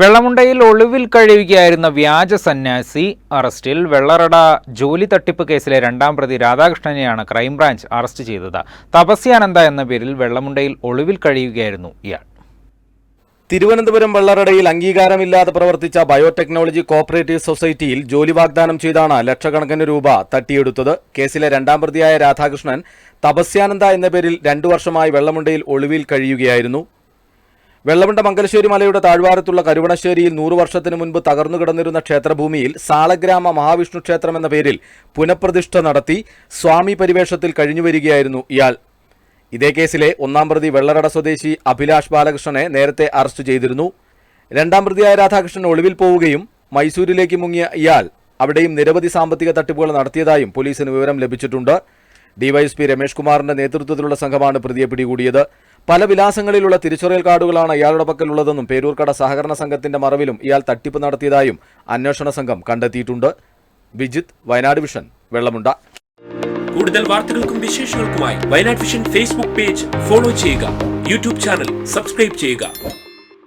വെള്ളമുണ്ടയിൽ ഒളിവിൽ കഴിയുകയായിരുന്ന വ്യാജ സന്യാസി അറസ്റ്റിൽ വെള്ളറട ജോലി തട്ടിപ്പ് കേസിലെ രണ്ടാം പ്രതി രാധാകൃഷ്ണനെയാണ് ക്രൈംബ്രാഞ്ച് അറസ്റ്റ് ചെയ്തത്. തപസ്യാനന്ദ എന്ന പേരിൽ വെള്ളമുണ്ടയിൽ ഒളിവിൽ കഴിയുകയായിരുന്നു ഇയാൾ. തിരുവനന്തപുരം വെള്ളറടയിൽ അംഗീകാരമില്ലാതെ പ്രവർത്തിച്ച ബയോടെക്നോളജി കോപ്പറേറ്റീവ് സൊസൈറ്റിയിൽ ജോലി വാഗ്ദാനം ചെയ്താണ് ലക്ഷക്കണക്കിന് രൂപ തട്ടിയെടുത്തത്. കേസിലെ രണ്ടാം പ്രതിയായ രാധാകൃഷ്ണൻ തപസ്യാനന്ദ എന്ന പേരിൽ രണ്ടു വർഷമായി വെള്ളമുണ്ടയിൽ ഒളിവിൽ കഴിയുകയായിരുന്നു. വെള്ളമുണ്ട മംഗലശ്ശേരി മലയുടെ താഴ്വാരത്തുള്ള കരുവണശ്ശേരിയിൽ നൂറു വർഷത്തിനു മുൻപ് തകർന്നു കിടന്നിരുന്ന ക്ഷേത്രഭൂമിയിൽ സാളഗ്രാമ മഹാവിഷ്ണു ക്ഷേത്രം എന്ന പേരിൽ പുനഃപ്രതിഷ്ഠ നടത്തി സ്വാമി പരിവേഷത്തിൽ കഴിഞ്ഞുവരികയായിരുന്നു ഇയാൾ. ഇതേ കേസിലെ ഒന്നാം പ്രതി വെള്ളറട സ്വദേശി അഭിലാഷ് ബാലകൃഷ്ണനെ നേരത്തെ അറസ്റ്റ് ചെയ്തിരുന്നു. രണ്ടാം പ്രതിയായ രാധാകൃഷ്ണൻ ഒളിവിൽ പോവുകയും മൈസൂരിലേക്ക് മുങ്ങിയ ഇയാൾ അവിടെയും നിരവധി സാമ്പത്തിക തട്ടിപ്പുകൾ നടത്തിയതായും പോലീസിന് വിവരം ലഭിച്ചിട്ടുണ്ട്. ഡിവൈഎസ്പി രമേഷ് കുമാറിന്റെ നേതൃത്വത്തിലുള്ള സംഘമാണ് പ്രതിയെ പിടികൂടിയത്. പല വിലാസങ്ങളിലുള്ള തിരിച്ചറിയൽ കാർഡുകളാണ് ഇയാളുടെ പക്കലുള്ളതെന്നും പേരൂർക്കട സഹകരണ സംഘത്തിന്റെ മറവിലും ഇയാൾ തട്ടിപ്പ് നടത്തിയതായും അന്വേഷണ സംഘം കണ്ടെത്തിയിട്ടുണ്ട്. വിജിത് വയനാട് വിഷൻ വെള്ളമുണ്ട. കൂടുതൽ വാർത്തകൾക്കും വിശേഷങ്ങൾക്കുമായി Wayanad vision Facebook page follow ചെയ്യുക. യൂട്യൂബ് ചാനൽ സബ്സ്ക്രൈബ് ചെയ്യുക.